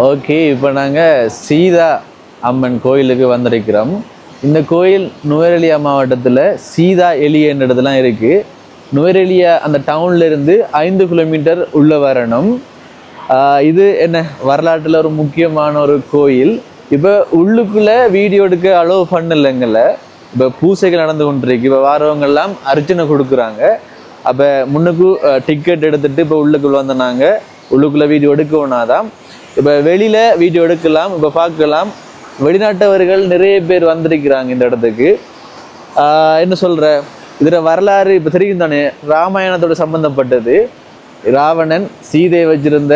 Okay இப்போ நாங்கள் சீதா அம்மன் கோயிலுக்கு வந்திருக்கிறோம். இந்த கோயில் நுவரெலியா மாவட்டத்தில் சீதா எலிய என்ற இடத்துலாம் இருக்குது நுவரெலியா அந்த டவுன்லேருந்து ஐந்து கிலோமீட்டர் உள்ளே வரணும். இது என்ன வரலாற்றில் ஒரு முக்கியமான ஒரு கோயில். இப்போ உள்ளுக்குள்ளே வீடியோ எடுக்க அலோவ் பண்ணலைங்கல்ல. இப்போ பூசைகள் நடந்து கொண்டிருக்கு. இப்போ வரவங்கள்லாம் அர்ச்சனை கொடுக்குறாங்க. அப்போ முன்னுக்கு டிக்கெட் எடுத்துகிட்டு இப்போ உள்ளுக்குள்ளே வந்தனாங்க உள்ளுக்குள்ளே வீடியோ எடுக்கணும்னாதான் இப்போ வெளியில் வீடியோ எடுக்கலாம் இப்போ பார்க்கலாம். வெளிநாட்டவர்கள் நிறைய பேர் வந்திருக்கிறாங்க இந்த இடத்துக்கு. என்ன சொல்கிற இதில் வரலாறு இப்போ தெரியும் தானே? ராமாயணத்தோட சம்பந்தப்பட்டது. ராவணன் சீதை வச்சிருந்த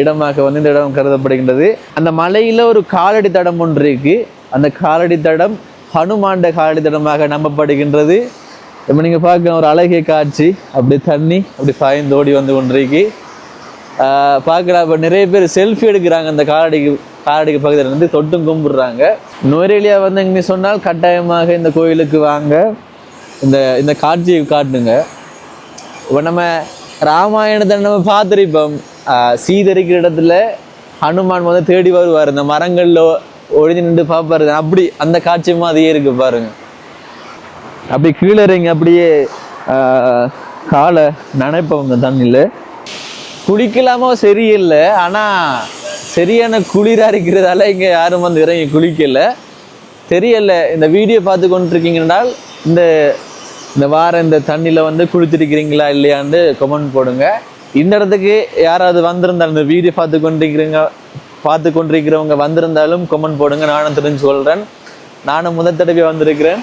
இடமாக வந்து இந்த இடம் கருதப்படுகின்றது. அந்த மலையில் ஒரு காலடி தடம் ஒன்று இருக்குது அந்த காலடி தடம் ஹனுமாண்ட காலடி தடமாக நம்பப்படுகின்றது. இப்போ நீங்கள் பார்க்க ஒரு அழகிய காட்சி. அப்படி தண்ணி அப்படி பாய்ந்து ஓடி வந்து கொண்டிருக்கு. ஆஹ் பார்க்கலாம் இப்போ நிறைய பேர் செல்ஃபி எடுக்கிறாங்க அந்த காலடிக்கு காலடிக்கு பக்கத்தில் இருந்து தொட்டும் கும்பிடுறாங்க. நுவரேலியா வந்து இங்கே சொன்னால் கட்டாயமாக இந்த கோயிலுக்கு வாங்க. இந்த இந்த காட்சியை காட்டுங்க. இப்போ நம்ம ராமாயணத்தை நம்ம பார்த்துருப்போம். சீதரிக்கிற இடத்துல ஹனுமான் வந்து தேடி வருவார். இந்த மரங்களில் ஒழிஞ்சு நின்று பார்ப்பாரு. அப்படி அந்த காட்சி மாதிரியே இருக்கு பாருங்க. அப்படி கீழே இறங்கி அப்படியே காலை நனைப்போம் இந்த தண்ணியில். குளிக்கலாமோ சரியில்லை ஆனால் சரியான குளிராக இருக்கிறதால இங்கே யாரும் வந்து இறங்கி குளிக்கலை. தெரியல இந்த வீடியோ பார்த்து கொண்டிருக்கீங்கன்னால் இந்த இந்த வாரம் இந்த தண்ணியில் வந்து குளிச்சிருக்கிறீங்களா இல்லையான்னு கமெண்ட் போடுங்க. இந்த இடத்துக்கு யாராவது வந்திருந்தாலும் இந்த வீடியோ பார்த்து கொண்டிருக்கிறீங்க பார்த்து கொண்டிருக்கிறவங்க வந்திருந்தாலும் கமெண்ட் போடுங்க. நானும் தெரிஞ்சு சொல்கிறேன் நானும் முதல் தடவை வந்திருக்கிறேன்.